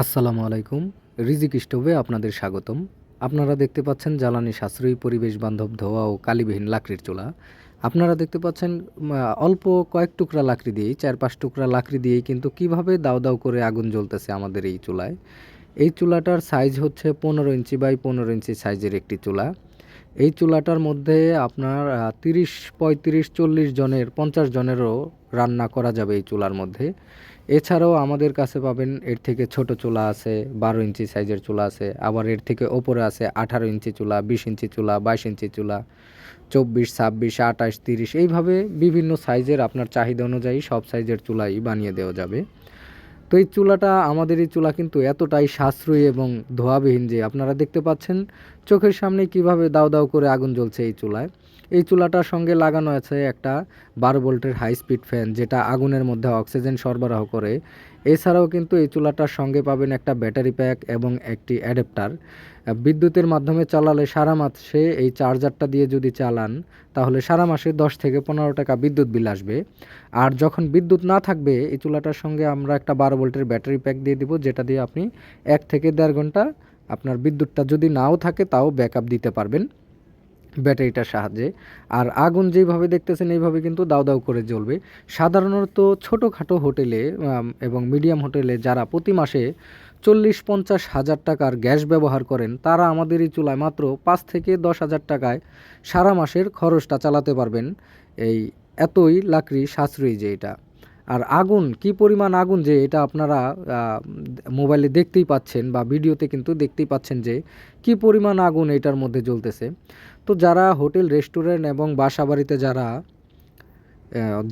আসসালামু আলাইকুম, রিজিক স্টোভে আপনাদের স্বাগতম। আপনারা দেখতে পাচ্ছেন জ্বালানি সাশ্রয়ী পরিবেশ বান্ধব ধোয়া ও কালিবিহীন লাকড়ির চুলা। আপনারা দেখতে পাচ্ছেন অল্প কয়েক টুকরা লাকড়ি দিয়েই, চার পাঁচ টুকরা লাকড়ি দিয়েই কিন্তু কীভাবে দাও দাও করে আগুন জ্বলতেছে আমাদের এই চুলায়। এই চুলাটার সাইজ হচ্ছে পনেরো ইঞ্চি বাই পনেরো ইঞ্চি সাইজের একটি চুলা। এই চুলাটার মধ্যে আপনার তিরিশ পঁয়ত্রিশ চল্লিশ জনের, পঞ্চাশ জনেরও রান্না করা যাবে এই চুলার মধ্যে। এছাড়াও আমাদের কাছে পাবেন, এর থেকে ছোট চুলা আছে, বারো ইঞ্চি সাইজের চুলা আছে, আবার এর থেকে ওপরে আছে আঠারো ইঞ্চি চুলা, বিশ ইঞ্চি চুলা, বাইশ ইঞ্চি চুলা, চব্বিশ, ছাব্বিশ, আঠাশ, তিরিশ, এইভাবে বিভিন্ন সাইজের আপনার চাহিদা অনুযায়ী সব সাইজের চুলাই বানিয়ে দেওয়া যাবে। তো এই চুলাটা, আমাদের এই চুলা কিন্তু এতটাই সাশ্রয়ী এবং ধোয়াবিহীন যে আপনারা দেখতে পাচ্ছেন চোখের সামনে কীভাবে দাও দাও করে আগুন জ্বলছে এই চুলায়। এই চুলাটার সঙ্গে লাগানো আছে একটা বারো ভোল্টের হাই স্পিড ফ্যান যেটা আগুনের মধ্যে অক্সিজেন সরবরাহ করে। এছাড়াও কিন্তু এই চুলাটার সঙ্গে পাবেন একটা ব্যাটারি প্যাক এবং একটি অ্যাডাপ্টার। বিদ্যুতের মাধ্যমে চালালে সারা মাসে এই চার্জারটা দিয়ে যদি চালান, তাহলে সারা মাসে দশ থেকে পনেরো টাকা বিদ্যুৎ বিল আসবে। আর যখন বিদ্যুৎ না থাকবে, এই চুলাটার সঙ্গে আমরা একটা বারো ভোল্টের ব্যাটারি প্যাক দিয়ে দিব, যেটা দিয়ে আপনি এক থেকে দেড় ঘণ্টা আপনার বিদ্যুৎটা যদি নাও থাকে, তাও ব্যাকআপ দিতে পারবেন। ব্যাটারিটার সাহায্যে। আর আগুন যেইভাবে দেখতেছেন, এইভাবে কিন্তু দাও দাও করে জ্বলবে। সাধারণত ছোটোখাটো হোটেলে এবং মিডিয়াম হোটেলে যারা প্রতি মাসে চল্লিশ পঞ্চাশ হাজার টাকার গ্যাস ব্যবহার করেন, তারা আমাদের এই চুলায় মাত্র পাঁচ থেকে দশ হাজার টাকায় সারা মাসের খরচটা চালাতে পারবেন। এই এতই লাকড়ি সাশ্রয়ী যে এটা। আর আগুন, কি পরিমাণ আগুন যে এটা আপনারা মোবাইলে দেখতেই পাচ্ছেন বা ভিডিওতে কিন্তু দেখতেই পাচ্ছেন যে কি পরিমাণ আগুন এটার মধ্যে জ্বলতেছে। তো যারা হোটেল, রেস্টুরেন্ট এবং বাসা বাড়িতে যারা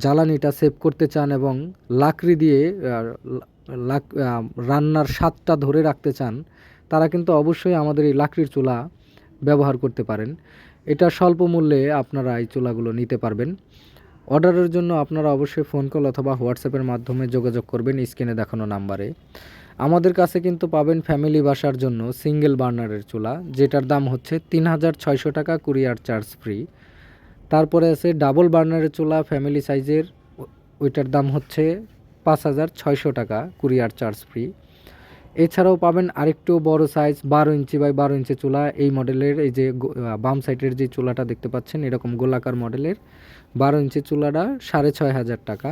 জ্বালানিটা সেভ করতে চান এবং লাকড়ি দিয়ে রান্নার স্বাদটা ধরে রাখতে চান, তারা কিন্তু অবশ্যই আমাদের এই লাকড়ির চুলা ব্যবহার করতে পারেন। এটা স্বল্প মূল্যে আপনারা এই চুলাগুলো নিতে পারবেন। অর্ডারের জন্য আপনারা অবশ্যই ফোন কল অথবা হোয়াটসঅ্যাপের মাধ্যমে যোগাযোগ করবেন স্ক্রিনে দেখানো নাম্বারে। আমাদের কাছে কিন্তু পাবেন ফ্যামিলি বাসার জন্য সিঙ্গেল বার্নারের চুলা, যেটার দাম হচ্ছে তিন হাজার ছয়শো টাকা, কুরিয়ার চার্জ ফ্রি। তারপরে আছে ডাবল বার্নারের চুলা, ফ্যামিলি সাইজের ওইটার দাম হচ্ছে পাঁচ হাজার ছয়শো টাকা, কুরিয়ার চার্জ ফ্রি। এছাড়াও পাবেন আরেকটু বড় সাইজ বারো ইঞ্চি বাই বারো ইঞ্চি চুলা। এই মডেলের এই যে বাম সাইডের যে চুলাটা দেখতে পাচ্ছেন, এরকম গোলাকার মডেলের বারো ইঞ্চি চুলাটা সাড়ে ছয় হাজার টাকা।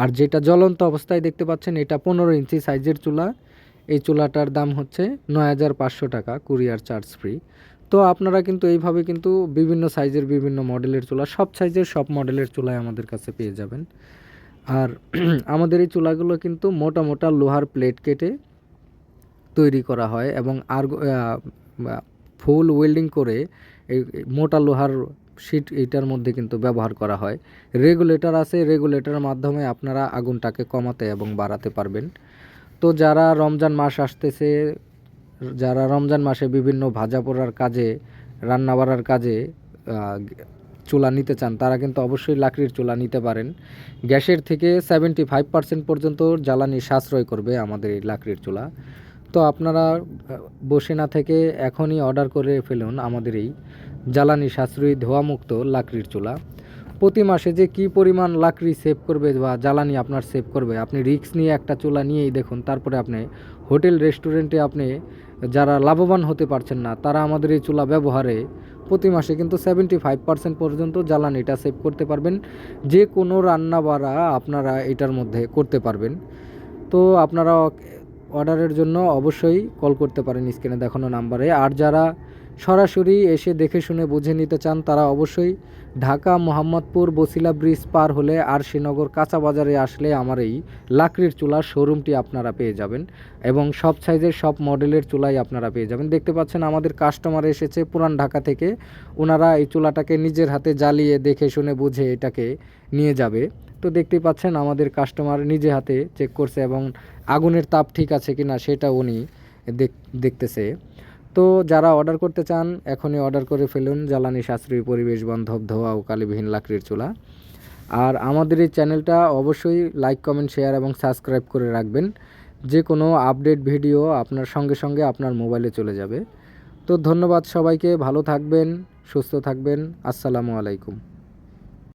আর যেটা জ্বলন্ত অবস্থায় দেখতে পাচ্ছেন, এটা পনেরো ইঞ্চি সাইজের চুলা। এই চুলাটার দাম হচ্ছে নয় হাজার পাঁচশো টাকা কুরিয়ার চার্জ ফ্রি তো আপনারা কিন্তু এইভাবে কিন্তু বিভিন্ন সাইজের বিভিন্ন মডেলের চুলা, সব সাইজের সব মডেলের চুলাই আমাদের কাছে পেয়ে যাবেন। আর আমাদের এই চুলাগুলো কিন্তু মোটা মোটা লোহার প্লেট কেটে তৈরি করা হয় এবং আর ফুল ওয়েল্ডিং করে এই মোটা লোহার শিট এইটার মধ্যে কিন্তু ব্যবহার করা হয়। রেগুলেটর আছে রেগুলেটরের মাধ্যমে আপনারা আগুনটাকে কমাতে এবং বাড়াতে পারবেন। তো যারা রমজান মাস আসতেছে, যারা রমজান মাসে বিভিন্ন ভাজা পোড়ার কাজে রান্না বাড়ার কাজে চুলা নিতে চান, তারা কিন্তু অবশ্যই লাকড়ির চুলা নিতে পারেন। গ্যাসের থেকে সেভেন্টি ফাইভ পার্সেন্ট পর্যন্ত জ্বালানি সাশ্রয় করবে আমাদের এই লাকড়ির চুলা। তো আপনারা বসে না থেকে এখনই অর্ডার করে ফেলুন আমাদের এই জ্বালানি সাশ্রয়ী ধোয়ামুক্ত লাকড়ির চুলা। প্রতি মাসে যে কি পরিমাণ লাকড়ি সেভ করবে বা জ্বালানি আপনার সেভ করবে, আপনি রিস্ক নিয়ে একটা চুলা নিয়েই দেখুন, তারপরে আপনি হোটেল রেস্টুরেন্টে আপনি যারা লাভবান হতে পারছেন না, তারা আমাদের এই চুলা ব্যবহারে প্রতি মাসে কিন্তু সেভেন্টি ফাইভ পার্সেন্ট পর্যন্ত জ্বালানিটা সেভ করতে পারবেন। যে কোনো রান্না বাড়া আপনারা এটার মধ্যে করতে পারবেন। তো আপনারা অর্ডারের জন্য অবশ্যই কল করতে পারেন স্ক্রিনে দেখানো নাম্বারে। আর যারা সরাসরি এসে দেখে শুনে বুঝে নিতে চান তারা অবশ্যই। ঢাকা মোহাম্মদপুর বসিলা ব্রিজ পার হলে আর শ্রীনগর কাঁচা বাজারে আসলে আমার এই লাকড়ির চুলার শোরুমটি আপনারা পেয়ে যাবেন এবং সব সাইজের সব মডেলের চুলাই আপনারা পেয়ে যাবেন। দেখতে পাচ্ছেন আমাদের কাস্টমার এসেছে পুরান ঢাকা থেকে। ওনারা এই চুলাটাকে নিজের হাতে জ্বালিয়ে দেখে শুনে বুঝে এটাকে নিয়ে যাবে। তো দেখতেই পাচ্ছেন আমাদের কাস্টমার নিজে হাতে চেক করছে এবং আগুনের তাপ ঠিক আছে কিনা সেটা উনি দেখ- দেখতেছে। তো যারা অর্ডার করতে চান, এখনই অর্ডার করে ফেলুন। জ্বালানি সাশ্রয়ী পরিবেশ বান্ধব, ধোয়া ও কালিবিহীন লাকড়ির চুলা। আর আমাদের এই চ্যানেলটা অবশ্যই লাইক, কমেন্ট, শেয়ার এবং সাবস্ক্রাইব করে রাখবেন। যে কোনো আপডেট ভিডিও আপনার সঙ্গে সঙ্গে আপনার মোবাইলে চলে যাবে। তো ধন্যবাদ সবাইকে। ভালো থাকবেন, সুস্থ থাকবেন। আসসালামু আলাইকুম।